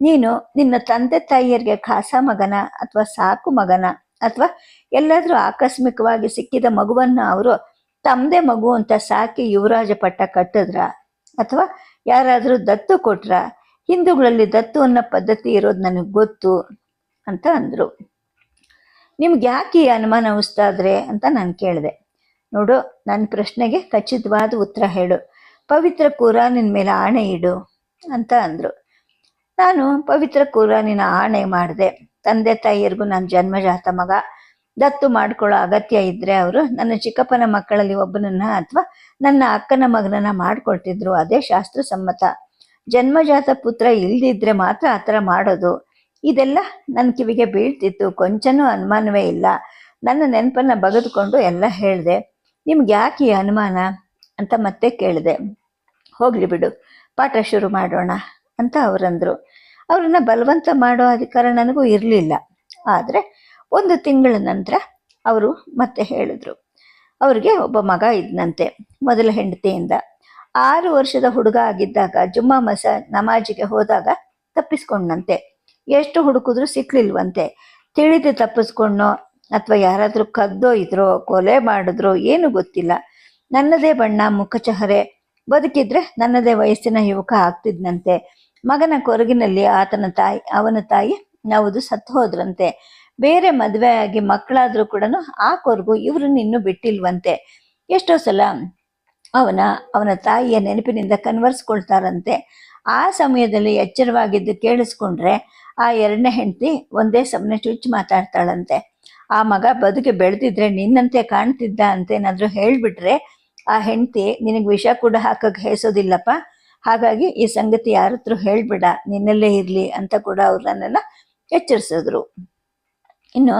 ನೀನು ನಿನ್ನ ತಂದೆ ತಾಯಿಯರಿಗೆ ಖಾಸ ಮಗನ ಅಥವಾ ಸಾಕು ಮಗನ ಅಥವಾ ಎಲ್ಲಾದ್ರೂ ಆಕಸ್ಮಿಕವಾಗಿ ಸಿಕ್ಕಿದ ಮಗುವನ್ನ ಅವರು ತಮ್ಮದೇ ಮಗು ಅಂತ ಸಾಕಿ ಯುವರಾಜ ಪಟ್ಟ ಕಟ್ಟಿದ್ರ ಅಥವಾ ಯಾರಾದರೂ ದತ್ತು ಕೊಟ್ರ? ಹಿಂದೂಗಳಲ್ಲಿ ದತ್ತು ಅನ್ನೋ ಪದ್ಧತಿ ಇರೋದು ನನಗೆ ಗೊತ್ತು ಅಂತ ಅಂದರು. ನಿಮ್ಗೆ ಯಾಕೆ ಈ ಅನುಮಾನ ಉಸ್ತಾದ್ರೆ ಅಂತ ನಾನು ಕೇಳಿದೆ. ನೋಡು ನನ್ನ ಪ್ರಶ್ನೆಗೆ ಖಚಿತವಾದ ಉತ್ತರ ಹೇಳು. ಪವಿತ್ರ ಕುರಾನಿನ ಮೇಲೆ ಆಣೆ ಇಡು ಅಂತ ಅಂದರು. ನಾನು ಪವಿತ್ರ ಕುರಾನಿನ ಆಣೆ ಮಾಡಿದೆ. ತಂದೆ ತಾಯಿಯರಿಗೂ ನಾನು ಜನ್ಮಜಾತ ಮಗ. ದತ್ತು ಮಾಡ್ಕೊಳ್ಳೋ ಅಗತ್ಯ ಇದ್ದರೆ ಅವರು ನನ್ನ ಚಿಕ್ಕಪ್ಪನ ಮಕ್ಕಳಲ್ಲಿ ಒಬ್ಬನನ್ನ ಅಥವಾ ನನ್ನ ಅಕ್ಕನ ಮಗನನ್ನ ಮಾಡ್ಕೊಳ್ತಿದ್ರು. ಅದೇ ಶಾಸ್ತ್ರ ಸಮ್ಮತ ಜನ್ಮಜಾತ ಪುತ್ರ ಇಲ್ದಿದ್ರೆ ಮಾತ್ರ ಆ ಥರ ಮಾಡೋದು. ಇದೆಲ್ಲ ನನ್ನ ಕಿವಿಗೆ ಬೀಳ್ತಿತ್ತು. ಕೊಂಚನೂ ಅನುಮಾನವೇ ಇಲ್ಲ. ನನ್ನ ನೆನಪನ್ನ ಬಗೆದುಕೊಂಡು ಎಲ್ಲ ಹೇಳಿದೆ. ನಿಮ್ಗೆ ಯಾಕೆ ಈ ಅನುಮಾನ? ಅಂತ ಮತ್ತೆ ಕೇಳಿದೆ. ಹೋಗ್ಲಿ ಬಿಡು, ಪಾಠ ಶುರು ಮಾಡೋಣ ಅಂತ ಅವರಂದ್ರು. ಅವ್ರನ್ನ ಬಲವಂತ ಮಾಡೋ ಅಧಿಕಾರ ನನಗೂ ಇರಲಿಲ್ಲ. ಆದರೆ ಒಂದು ತಿಂಗಳ ನಂತರ ಅವರು ಮತ್ತೆ ಹೇಳಿದ್ರು. ಅವರಿಗೆ ಒಬ್ಬ ಮಗ ಇದ್ನಂತೆ, ಮೊದಲ ಹೆಂಡತಿಯಿಂದ. ಆರು ವರ್ಷದ ಹುಡುಗ ಆಗಿದ್ದಾಗ ಜುಮ್ಮಾ ಮಸ ನಮಾಜಿಗೆ ಹೋದಾಗ ತಪ್ಪಿಸ್ಕೊಂಡಂತೆ ಎಷ್ಟು ಹುಡುಕಿದ್ರು ಸಿಕ್ಲಿಲ್ವಂತೆ. ತಿಳಿದು ತಪ್ಪಿಸ್ಕೊಂಡೋ ಅಥವಾ ಯಾರಾದರೂ ಕದ್ದೋಯಿದ್ರೋ ಕೊಲೆ ಮಾಡಿದ್ರೋ ಏನು ಗೊತ್ತಿಲ್ಲ. ನನ್ನದೇ ಬಣ್ಣ ಮುಖಚಹರೆ ಬದುಕಿದ್ರೆ ನನ್ನದೇ ವಯಸ್ಸಿನ ಯುವಕ ಆಗ್ತಿದ್ನಂತೆ. ಮಗನ ಕೊರಗಿನಲ್ಲಿ ಆತನ ತಾಯಿ, ಅವನ ತಾಯಿ ನವುದು ಸತ್ತು ಹೋದ್ರಂತೆ. ಬೇರೆ ಮದುವೆ ಆಗಿ ಮಕ್ಕಳಾದ್ರೂ ಕೂಡ ಆ ಕೊರಗು ಇವ್ರನ್ನ ಇನ್ನೂ ಬಿಟ್ಟಿಲ್ವಂತೆ. ಎಷ್ಟೋ ಸಲ ಅವನ ಅವನ ತಾಯಿಯ ನೆನಪಿನಿಂದ ಕನ್ವರ್ಸ್ಕೊಳ್ತಾರಂತೆ ಆ ಸಮಯದಲ್ಲಿ ಎಚ್ಚರವಾಗಿದ್ದು ಕೇಳಿಸ್ಕೊಂಡ್ರೆ ಆ ಎರಡನೇ ಹೆಂಡತಿ ಒಂದೇ ಸಮನೆ ಚುಚ್ಚು ಮಾತಾಡ್ತಾಳಂತೆ. ಆ ಮಗ ಬದುಕಿ ಬೆಳೆದಿದ್ರೆ ನಿನ್ನಂತೆ ಕಾಣ್ತಿದ್ದ ಅಂತೇನಾದ್ರೂ ಹೇಳ್ಬಿಟ್ರೆ ಆ ಹೆಂಡತಿ, ನಿನಗೆ ವಿಷ ಕೂಡ ಹಾಕಕ್ಕೆ ಹೇಸೋದಿಲ್ಲಪ್ಪ. ಹಾಗಾಗಿ ಈ ಸಂಗತಿ ಯಾರತ್ರ ಹೇಳ್ಬೇಡ. ನಿನ್ನಲ್ಲೇ ಇರಲಿ ಅಂತ ಕೂಡ ಅವ್ರನ್ನೆಲ್ಲ ಎಚ್ಚರಿಸಿದ್ರು. ಇನ್ನು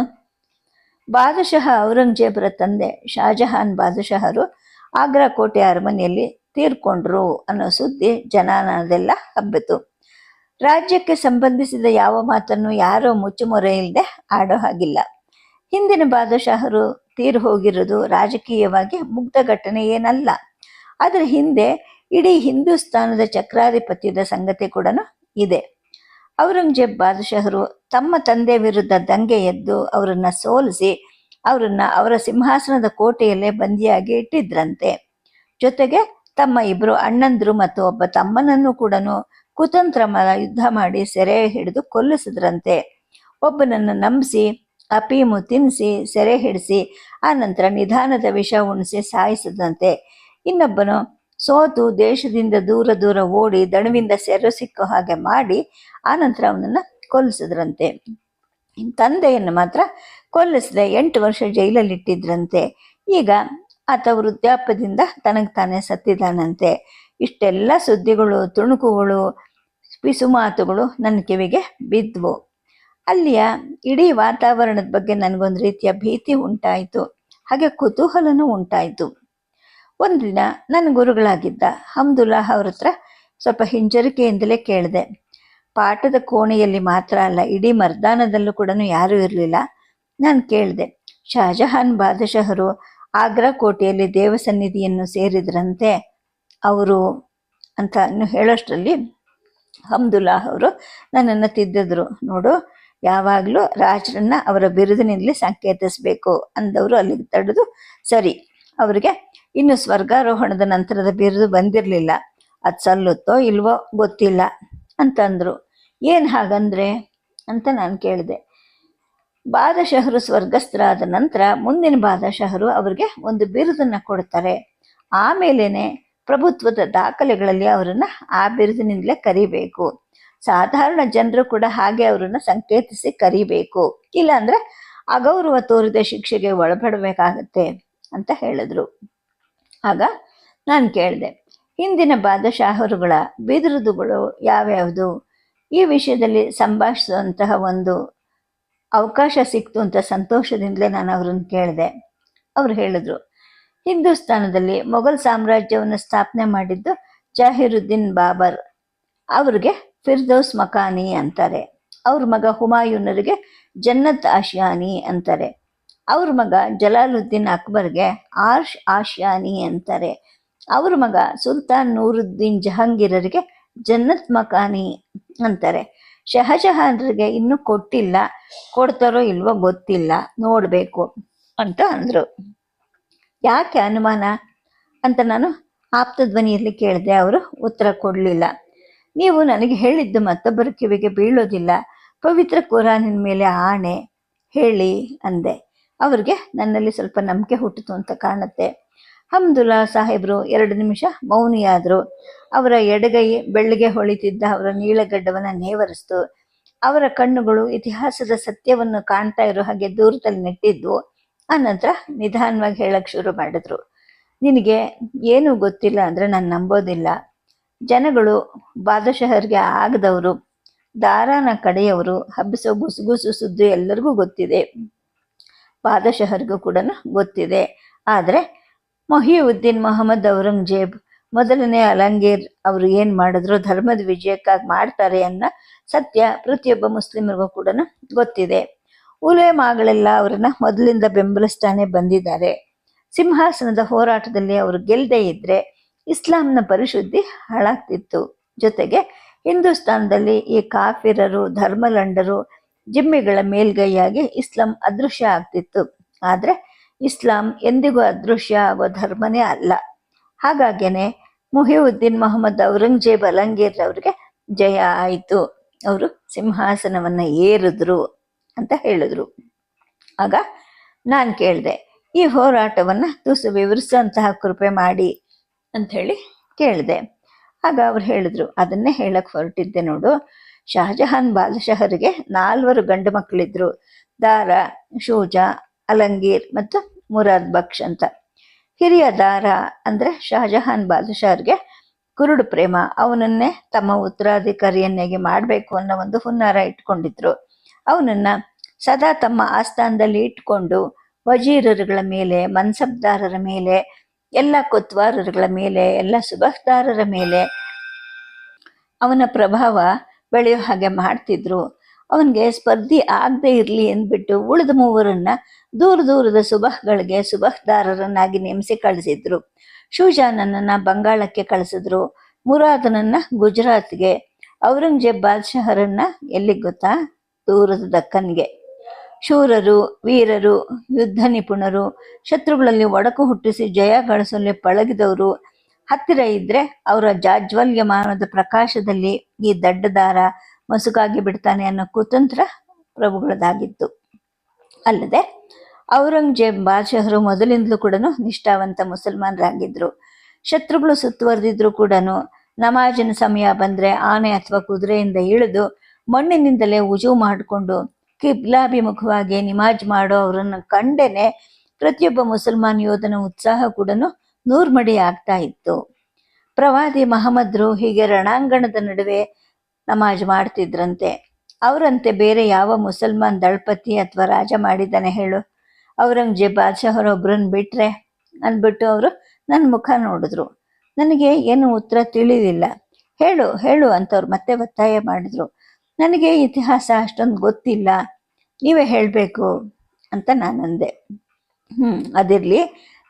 ಬಾದಶಹ ಔರಂಗಜೇಬರ ತಂದೆ ಶಾಜಹಾನ್ ಬಾದಶಹರು ಆಗ್ರಾ ಕೋಟೆ ಅರಮನೆಯಲ್ಲಿ ತೀರ್ಕೊಂಡ್ರು ಅನ್ನೋ ಸುದ್ದಿ ಜನಾನದೆಲ್ಲ ಹಬ್ಬಿತು. ರಾಜ್ಯಕ್ಕೆ ಸಂಬಂಧಿಸಿದ ಯಾವ ಮಾತನ್ನು ಯಾರೋ ಮುಚ್ಚುಮೊರೆ ಇಲ್ಲದೆ ಆಡೋ ಹಾಗಿಲ್ಲ. ಹಿಂದಿನ ಬಾದಶಾಹರು ತೀರು ಹೋಗಿರೋದು ರಾಜಕೀಯವಾಗಿ ಮುಗ್ಧ ಘಟನೆ ಏನಲ್ಲ. ಅದರ ಹಿಂದೆ ಇಡೀ ಹಿಂದೂಸ್ತಾನದ ಚಕ್ರಾಧಿಪತ್ಯದ ಸಂಗತಿ ಕೂಡ ಇದೆ. ಔರಂಗಜೇಬ್ ಬಾದಶಾಹರು ತಮ್ಮ ತಂದೆ ವಿರುದ್ಧ ದಂಗೆ ಎದ್ದು ಅವರನ್ನ ಸೋಲಿಸಿ ಅವರನ್ನ ಅವರ ಸಿಂಹಾಸನದ ಕೋಟೆಯಲ್ಲೇ ಬಂದಿಯಾಗಿ ಇಟ್ಟಿದ್ರಂತೆ. ಜೊತೆಗೆ ತಮ್ಮ ಇಬ್ಬರು ಅಣ್ಣಂದ್ರು ಮತ್ತು ಒಬ್ಬ ತಮ್ಮನನ್ನು ಕೂಡ ಕುತಂತ್ರ ಯುದ್ಧ ಮಾಡಿ ಸೆರೆ ಹಿಡಿದು ಕೊಲ್ಲಿಸಿದ್ರಂತೆ. ಒಬ್ಬನನ್ನು ನಂಬಿಸಿ ಅಪೀಮು ತಿನ್ನಿಸಿ ಸೆರೆ ಹಿಡಿಸಿ ಆನಂತರ ನಂತರ ನಿಧಾನದ ವಿಷ ಉಣಿಸಿ ಸಾಯಿಸದಂತೆ. ಇನ್ನೊಬ್ಬನು ಸೋತು ದೇಶದಿಂದ ದೂರ ದೂರ ಓಡಿ ದಣವಿಂದ ಸೆರೆ ಸಿಕ್ಕೋ ಹಾಗೆ ಮಾಡಿ ಆನಂತರ ಅವನನ್ನು ಕೊಲ್ಲಿಸಿದ್ರಂತೆ. ತಂದೆಯನ್ನು ಮಾತ್ರ ಕೊಲ್ಲಿಸದೆ ಎಂಟು ವರ್ಷ ಜೈಲಲ್ಲಿ ಇಟ್ಟಿದ್ರಂತೆ ಈಗ ಆತ ವೃದ್ಧಾಪ್ಯದಿಂದ ತನಗೆ ತಾನೇ ಸತ್ತಿದ್ದಾನಂತೆ. ಇಷ್ಟೆಲ್ಲ ಸುದ್ದಿಗಳು, ತುಣುಕುಗಳು, ಪಿಸುಮಾತುಗಳು ನನ್ನ ಕಿವಿಗೆ ಬಿದ್ವು. ಅಲ್ಲಿಯ ಇಡೀ ವಾತಾವರಣದ ಬಗ್ಗೆ ನನಗೊಂದು ರೀತಿಯ ಭೀತಿ ಉಂಟಾಯಿತು, ಹಾಗೆ ಕುತೂಹಲನೂ ಉಂಟಾಯಿತು. ಒಂದಿನ ನನ್ನ ಗುರುಗಳಾಗಿದ್ದ ಹಮ್ದುಲ್ಲಾಹ್ ಅವ್ರ ಹತ್ರ ಸ್ವಲ್ಪ ಹಿಂಜರಿಕೆಯಿಂದಲೇ ಕೇಳಿದೆ. ಪಾಠದ ಕೋಣೆಯಲ್ಲಿ ಮಾತ್ರ ಅಲ್ಲ, ಇಡೀ ಮರ್ದಾನದಲ್ಲೂ ಕೂಡ ಯಾರೂ ಇರಲಿಲ್ಲ. ನಾನು ಕೇಳಿದೆ, ಶಾಜಹಾನ್ ಬಾದಶಹರು ಆಗ್ರಾ ಕೋಟೆಯಲ್ಲಿ ದೇವಸನ್ನಿಧಿಯನ್ನು ಸೇರಿದ್ರಂತೆ, ಅವರು ಅಂತ ಹೇಳೋಷ್ಟರಲ್ಲಿ ಹಮ್ದುಲ್ಲಾಹ್ ಅವರು ನನ್ನನ್ನು ತಿದ್ದಿದ್ರು. ನೋಡು ಯಾವಾಗಲೂ ರಾಜರನ್ನ ಅವರ ಬಿರುದಿನಿಂದಲೇ ಸಂಕೇತಿಸಬೇಕು ಅಂದವರು ಅಲ್ಲಿಗೆ ತಡೆದು, ಸರಿ, ಅವರಿಗೆ ಇನ್ನು ಸ್ವರ್ಗಾರೋಹಣದ ನಂತರದ ಬಿರುದು ಬಂದಿರಲಿಲ್ಲ. ಅದು ಸಲ್ಲುತ್ತೋ ಇಲ್ವೋ ಗೊತ್ತಿಲ್ಲ ಅಂತಂದರು. ಏನು ಹಾಗಂದ್ರೆ ಅಂತ ನಾನು ಕೇಳಿದೆ. ಬಾದಶಹರು ಸ್ವರ್ಗಸ್ಥರಾದ ನಂತರ ಮುಂದಿನ ಬಾದಶಹರು ಅವರಿಗೆ ಒಂದು ಬಿರುದನ್ನು ಕೊಡ್ತಾರೆ. ಆಮೇಲೇ ಪ್ರಭುತ್ವದ ದಾಖಲೆಗಳಲ್ಲಿ ಅವರನ್ನು ಆ ಬಿರುದಿನಿಂದಲೇ ಕರಿಬೇಕು. ಸಾಧಾರಣ ಜನರು ಕೂಡ ಹಾಗೆ ಅವರನ್ನ ಸಂಕೇತಿಸಿ ಕರಿಬೇಕು. ಇಲ್ಲಾಂದ್ರೆ ಅಗೌರವ ತೋರಿದ ಶಿಕ್ಷೆಗೆ ಒಳಪಡಬೇಕಾಗತ್ತೆ ಅಂತ ಹೇಳಿದ್ರು. ಆಗ ನಾನು ಕೇಳಿದೆ, ಹಿಂದಿನ ಬಾದಶಾಹರುಗಳ ಬಿದಿರುದುಗಳು ಯಾವ್ಯಾವುದು? ಈ ವಿಷಯದಲ್ಲಿ ಸಂಭಾಷಿಸುವಂತಹ ಒಂದು ಅವಕಾಶ ಸಿಕ್ತು ಅಂತ ಸಂತೋಷದಿಂದಲೇ ನಾನು ಅವ್ರನ್ನ ಕೇಳಿದೆ. ಅವರು ಹೇಳಿದ್ರು, ಹಿಂದೂಸ್ತಾನದಲ್ಲಿ ಮೊಘಲ್ ಸಾಮ್ರಾಜ್ಯವನ್ನು ಸ್ಥಾಪನೆ ಮಾಡಿದ್ದು ಜಾಹಿರುದ್ದೀನ್ ಬಾಬರ್ ಅವ್ರಿಗೆ ಫಿರ್ದೌಸ್ ಮಕಾನಿ ಅಂತಾರೆ. ಅವ್ರ ಮಗ ಹುಮಾಯೂನರಿಗೆ ಜನ್ನತ್ ಆಶಿಯಾನಿ ಅಂತಾರೆ. ಅವ್ರ ಮಗ ಜಲಾಲುದ್ದೀನ್ ಅಕ್ಬರ್ಗೆ ಆರ್ಷ್ ಆಶಿಯಾನಿ ಅಂತಾರೆ. ಅವ್ರ ಮಗ ಸುಲ್ತಾನ್ ನೂರುದ್ದೀನ್ ಜಹಾಂಗೀರರಿಗೆ ಜನ್ನತ್ ಮಕಾನಿ ಅಂತಾರೆ. ಶಹಜಹಾನ್ರಿಗೆ ಇನ್ನೂ ಕೊಟ್ಟಿಲ್ಲ, ಕೊಡ್ತಾರೋ ಇಲ್ವೋ ಗೊತ್ತಿಲ್ಲ, ನೋಡಬೇಕು ಅಂತ ಅಂದರು. ಯಾಕೆ ಅನುಮಾನ? ಅಂತ ನಾನು ಆಪ್ತ ಧ್ವನಿಯಲ್ಲಿ ಕೇಳಿದೆ, ಅವರು ಉತ್ತರ ಕೊಡಲಿಲ್ಲ. ನೀವು ನನಗೆ ಹೇಳಿದ್ದು ಮತ್ತೊಬ್ಬರ ಕಿವಿಗೆ ಬೀಳೋದಿಲ್ಲ. ಪವಿತ್ರ ಕುರಾನಿನ ಮೇಲೆ ಆಣೆ, ಹೇಳಿ ಅಂದೆ. ಅವ್ರಿಗೆ ನನ್ನಲ್ಲಿ ಸ್ವಲ್ಪ ನಂಬಿಕೆ ಹುಟ್ಟಿತು ಅಂತ ಕಾಣುತ್ತೆ. ಹಮ್ದುಲ್ಲಾ ಸಾಹೇಬ್ರು ಎರಡು ನಿಮಿಷ ಮೌನಿಯಾದರು. ಅವರ ಎಡಗೈ ಬೆಳ್ಳಿಗೆ ಹೊಳಿತಿದ್ದ ಅವರ ನೀಳಗಡ್ಡವನ್ನು ನೇವರಿಸ್ತು. ಅವರ ಕಣ್ಣುಗಳು ಇತಿಹಾಸದ ಸತ್ಯವನ್ನು ಕಾಣ್ತಾ ಇರೋ ಹಾಗೆ ದೂರದಲ್ಲಿ ನೆಟ್ಟಿದ್ವು ಆನಂತರ ನಿಧಾನವಾಗಿ ಹೇಳಕ್ಕೆ ಶುರು ಮಾಡಿದ್ರು. ನಿನಗೆ ಏನೂ ಗೊತ್ತಿಲ್ಲ ಅಂದ್ರೆ ನಾನು ನಂಬೋದಿಲ್ಲ. ಜನಗಳು ಬಾದಶಹರ್ಗೆ ಆಗದವರು, ದಾರಾನ ಕಡೆಯವರು ಹಬ್ಬಿಸೋ ಗುಸುಗುಸು ಸುದ್ದಿ ಎಲ್ಲರಿಗೂ ಗೊತ್ತಿದೆ. ಬಾದಶಹರ್ಗೂ ಕೂಡ ಗೊತ್ತಿದೆ. ಆದರೆ ಮೊಹಿಯುದ್ದೀನ್ ಮೊಹಮ್ಮದ್ ಔರಂಗಜೇಬ್ ಮೊದಲನೇ ಅಲಂಗೀರ್ ಅವರು ಏನು ಮಾಡಿದ್ರು, ಧರ್ಮದ ವಿಜಯಕ್ಕಾಗಿ ಮಾಡ್ತಾರೆ ಅನ್ನೋ ಸತ್ಯ ಪ್ರತಿಯೊಬ್ಬ ಮುಸ್ಲಿಮರಿಗೂ ಕೂಡ ಗೊತ್ತಿದೆ. ಉಲೇಮಾಗಳೆಲ್ಲ ಅವರನ್ನ ಮೊದಲಿಂದ ಬೆಂಬಲಿಸ್ತಾನೆ ಬಂದಿದ್ದಾರೆ. ಸಿಂಹಾಸನದ ಹೋರಾಟದಲ್ಲಿ ಅವರು ಗೆಲ್ಲದೆ ಇದ್ರೆ ಇಸ್ಲಾಂನ ಪರಿಶುದ್ಧಿ ಹಾಳಾಗ್ತಿತ್ತು. ಜೊತೆಗೆ ಹಿಂದೂಸ್ತಾನದಲ್ಲಿ ಈ ಕಾಫಿರರು, ಧರ್ಮಲಂಡರು ಜಿಮ್ಮಿಗಳ ಮೇಲ್ಗೈಯಾಗಿ ಇಸ್ಲಾಂ ಅದೃಶ್ಯ ಆಗ್ತಿತ್ತು. ಆದರೆ ಇಸ್ಲಾಂ ಎಂದಿಗೂ ಅದೃಶ್ಯ ಆಗೋ ಧರ್ಮನೇ ಅಲ್ಲ. ಹಾಗಾಗೇನೆ ಮುಹಿಯುದ್ದೀನ್ ಮೊಹಮ್ಮದ್ ಔರಂಗಜೇಬ್ ಅಲಂಗೀರ್ ಅವರಿಗೆ ಜಯ ಆಯಿತು. ಅವರು ಸಿಂಹಾಸನವನ್ನ ಏರಿದ್ರು ಅಂತ ಹೇಳಿದ್ರು. ಆಗ ನಾನು ಕೇಳಿದೆ, ಈ ಹೋರಾಟವನ್ನ ತುಸು ವಿವರಿಸುವಂತಹ ಕೃಪೆ ಮಾಡಿ. ಅಂತ ಹೇಳಿ ಕೇಳಿದೆ. ಆಗ ಅವ್ರು ಹೇಳಿದ್ರು, ಅದನ್ನೇ ಹೇಳಕ್ಕೆ ಹೊರಟಿದ್ದೆ ನೋಡು. ಶಹಜಹಾನ್ ಬಾದಶಹರಿಗೆ ನಾಲ್ವರು ಗಂಡು ಮಕ್ಕಳಿದ್ರು. ದಾರ, ಶೂಜಾ, ಅಲಂಗೀರ್ ಮತ್ತು ಮುರಾದ್ ಬಕ್ಷ್ ಅಂತ. ಹಿರಿಯ ದಾರ ಅಂದ್ರೆ ಶಹಜಹಾನ್ ಬಾದಶಹರ್ಗೆ ಕುರುಡು ಪ್ರೇಮ. ಅವನನ್ನೇ ತಮ್ಮ ಉತ್ತರಾಧಿಕಾರಿಯನ್ನಾಗಿ ಮಾಡಬೇಕು ಅನ್ನೋ ಒಂದು ಹುನ್ನಾರ ಇಟ್ಕೊಂಡಿದ್ರು. ಅವನನ್ನ ಸದಾ ತಮ್ಮ ಆಸ್ಥಾನದಲ್ಲಿ ಇಟ್ಕೊಂಡು ವಜೀರರುಗಳ ಮೇಲೆ, ಮನ್ಸಬ್ದಾರರ ಮೇಲೆ ಎಲ್ಲ ಕೊತ್ವಾರರುಗಳ ಮೇಲೆ, ಎಲ್ಲ ಸುಬಹದಾರರ ಮೇಲೆ ಅವನ ಪ್ರಭಾವ ಬೆಳೆಯೋ ಹಾಗೆ ಮಾಡ್ತಿದ್ರು. ಅವನಿಗೆ ಸ್ಪರ್ಧಿ ಆಗದೆ ಇರಲಿ ಅಂದ್ಬಿಟ್ಟು ಉಳಿದ ಮೂವರನ್ನ ದೂರ ದೂರದ ಸುಬಹಗಳಿಗೆ ಸುಬಹದಾರರನ್ನಾಗಿ ನೇಮಿಸಿ ಕಳಿಸಿದ್ರು. ಶೂಜಾನನ್ನ ಬಂಗಾಳಕ್ಕೆ ಕಳಿಸಿದ್ರು. ಮುರಾದನನ್ನ ಗುಜರಾತ್ಗೆ. ಔರಂಗಜೇಬ್ ಬಾದ್ಶಾಹರನ್ನ ಎಲ್ಲಿಗೆ ಗೊತ್ತಾ? ದೂರದ ದಕ್ಕನ್ಗೆ. ಶೂರರು, ವೀರರು, ಯುದ್ಧ ನಿಪುಣರು, ಶತ್ರುಗಳಲ್ಲಿ ಒಡಕು ಹುಟ್ಟಿಸಿ ಜಯ ಗಳಿಸಲು ಪಳಗಿದವರು. ಹತ್ತಿರ ಇದ್ರೆ ಅವರ ಜಾಜ್ವಲ್ಯಮಾನದ ಪ್ರಕಾಶದಲ್ಲಿ ಈ ದಡ್ಡದಾರ ಮಸುಕಾಗಿ ಬಿಡ್ತಾನೆ ಅನ್ನೋ ಕುತಂತ್ರ ಪ್ರಭುಗಳದಾಗಿತ್ತು ಅಲ್ಲದೆ ಔರಂಗಜೇಬ್ ಬಾದಶಾಹರು ಮೊದಲಿಂದಲೂ ಕೂಡ ನಿಷ್ಠಾವಂತ ಮುಸಲ್ಮಾನರಾಗಿದ್ದರು ಶತ್ರುಗಳು ಸುತ್ತುವರೆದಿದ್ರು ಕೂಡ ನಮಾಜಿನ ಸಮಯ ಬಂದ್ರೆ ಆನೆ ಅಥವಾ ಕುದುರೆಯಿಂದ ಇಳಿದು ಮಣ್ಣಿನಿಂದಲೇ ಉಜು ಮಾಡಿಕೊಂಡು ಕಿಬ್ಲಾಭಿಮುಖವಾಗಿ ನಿಮಾಜ್ ಮಾಡೋ ಅವರನ್ನು ಕಂಡೇನೆ ಪ್ರತಿಯೊಬ್ಬ ಮುಸಲ್ಮಾನ್ ಯೋಧನ ಉತ್ಸಾಹ ಕೂಡ ನೂರ್ಮಡಿ ಆಗ್ತಾ ಇತ್ತು. ಪ್ರವಾದಿ ಮಹಮ್ಮದ್ರು ಹೀಗೆ ರಣಾಂಗಣದ ನಡುವೆ ನಮಾಜ್ ಮಾಡ್ತಿದ್ರಂತೆ. ಅವರಂತೆ ಬೇರೆ ಯಾವ ಮುಸಲ್ಮಾನ್ ದಳಪತಿ ಅಥವಾ ರಾಜ ಮಾಡಿದ್ದಾನೆ ಹೇಳು. ಔರಂಗಜೇಬ್ ಬಾದಶಾಹರೊಬ್ಬರನ್ನು ಬಿಟ್ರೆ ಅಂದ್ಬಿಟ್ಟು ಅವರು ನನ್ನ ಮುಖ ನೋಡಿದ್ರು. ನನಗೆ ಏನು ಉತ್ತರ ತಿಳಿಲಿಲ್ಲ ಹೇಳು ಹೇಳು ಅಂತವ್ರು ಮತ್ತೆ ಒತ್ತಾಯ ಮಾಡಿದ್ರು. ನನಗೆ ಇತಿಹಾಸ ಅಷ್ಟೊಂದು ಗೊತ್ತಿಲ್ಲ. ನೀವೇ ಹೇಳಬೇಕು ಅಂತ ನಾನಂದೆ ಹ್ಞೂ ಅದಿರಲಿ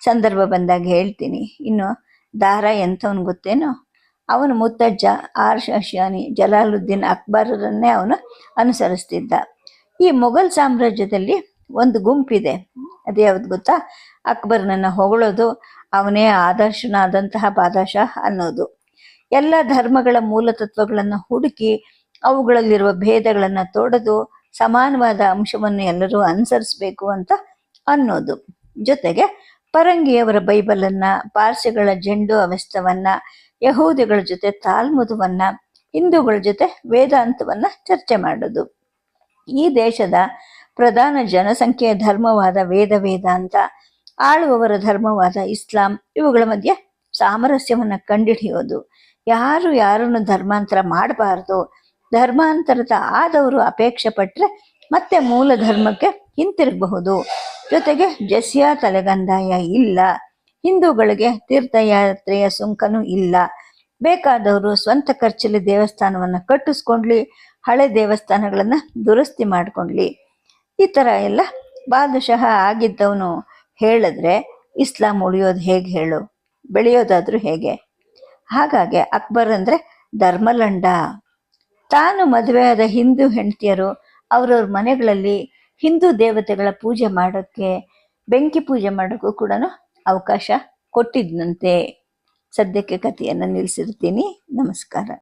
ಸಂದರ್ಭ ಬಂದಾಗ ಹೇಳ್ತೀನಿ. ಇನ್ನು ದಾರ ಎಂಥವನು ಗೊತ್ತೇನೋ? ಅವನು ಮುತ್ತಜ್ಜ ಆರ್ ಶಾನಿ ಜಲಾಲುದ್ದೀನ್ ಅಕ್ಬರರನ್ನೇ ಅವನು ಅನುಸರಿಸ್ತಿದ್ದ. ಈ ಮೊಘಲ್ ಸಾಮ್ರಾಜ್ಯದಲ್ಲಿ ಒಂದು ಗುಂಪಿದೆ. ಅದು ಯಾವ್ದು ಗೊತ್ತಾ? ಅಕ್ಬರ್ನನ್ನು ಹೊಗಳೋದು, ಅವನೇ ಆದರ್ಶನಾದಂತಹ ಬಾದಶಾಹ ಅನ್ನೋದು. ಎಲ್ಲ ಧರ್ಮಗಳ ಮೂಲ ತತ್ವಗಳನ್ನು ಹುಡುಕಿ ಅವುಗಳಲ್ಲಿರುವ ಭೇದಗಳನ್ನು ತೊಡೆದು ಸಮಾನವಾದ ಅಂಶವನ್ನು ಎಲ್ಲರೂ ಅನುಸರಿಸಬೇಕು ಅಂತ ಅನ್ನೋದು. ಜೊತೆಗೆ ಪರಂಗಿಯವರ ಬೈಬಲನ್ನು, ಪಾರ್ಸಿಗಳ ಜೆಂಡು ಅವಸ್ಥವನ್ನ, ಯಹೂದಿಗಳ ಜೊತೆ ತಾಲ್ಮುದವನ್ನ ಹಿಂದೂಗಳ ಜೊತೆ ವೇದಾಂತವನ್ನ ಚರ್ಚೆ ಮಾಡೋದು. ಈ ದೇಶದ ಪ್ರಧಾನ ಜನಸಂಖ್ಯೆಯ ಧರ್ಮವಾದ ವೇದ ವೇದಾಂತ ಆಳುವವರ ಧರ್ಮವಾದ ಇಸ್ಲಾಂ, ಇವುಗಳ ಮಧ್ಯೆ ಸಾಮರಸ್ಯವನ್ನು ಕಂಡುಹಿಡಿಯೋದು. ಯಾರು ಯಾರನ್ನು ಧರ್ಮಾಂತರ ಮಾಡಬಾರ್ದು ಧರ್ಮಾಂತರದ ಆದವರು ಅಪೇಕ್ಷೆ ಪಟ್ಟರೆ ಮತ್ತೆ ಮೂಲ ಧರ್ಮಕ್ಕೆ ಹಿಂತಿರುಗಬಹುದು. ಜೊತೆಗೆ ಜಸ್ಯಾ ತಲೆಗಂದಾಯ ಇಲ್ಲ. ಹಿಂದೂಗಳಿಗೆ ತೀರ್ಥಯಾತ್ರೆಯ ಸುಂಕನೂ ಇಲ್ಲ. ಬೇಕಾದವರು ಸ್ವಂತ ಖರ್ಚಲ್ಲಿ ದೇವಸ್ಥಾನವನ್ನು ಕಟ್ಟಿಸ್ಕೊಂಡ್ಲಿ, ಹಳೆ ದೇವಸ್ಥಾನಗಳನ್ನು ದುರಸ್ತಿ ಮಾಡಿಕೊಂಡ್ಲಿ. ಈ ಥರ ಎಲ್ಲ ಬಾದಶಃ ಆಗಿದ್ದವನು ಹೇಳಿದ್ರೆ ಇಸ್ಲಾಂ ಉಳಿಯೋದು ಹೇಗೆ ಹೇಳು? ಬೆಳೆಯೋದಾದರೂ ಹೇಗೆ? ಹಾಗಾಗಿ ಅಕ್ಬರ್ ಅಂದರೆ ಧರ್ಮಲಂಡ. ತಾನು ಮದುವೆಯಾದ ಹಿಂದೂ ಹೆಂಡತಿಯರು ಅವರವ್ರ ಮನೆಗಳಲ್ಲಿ ಹಿಂದೂ ದೇವತೆಗಳ ಪೂಜೆ ಮಾಡೋಕ್ಕೆ, ಬೆಂಕಿ ಪೂಜೆ ಮಾಡೋಕ್ಕೂ ಕೂಡ ಅವಕಾಶ ಕೊಟ್ಟಿದ್ದಂತೆ ಸದ್ಯಕ್ಕೆ ಕಥೆಯನ್ನು ನಿಲ್ಲಿಸಿರ್ತೀನಿ. ನಮಸ್ಕಾರ.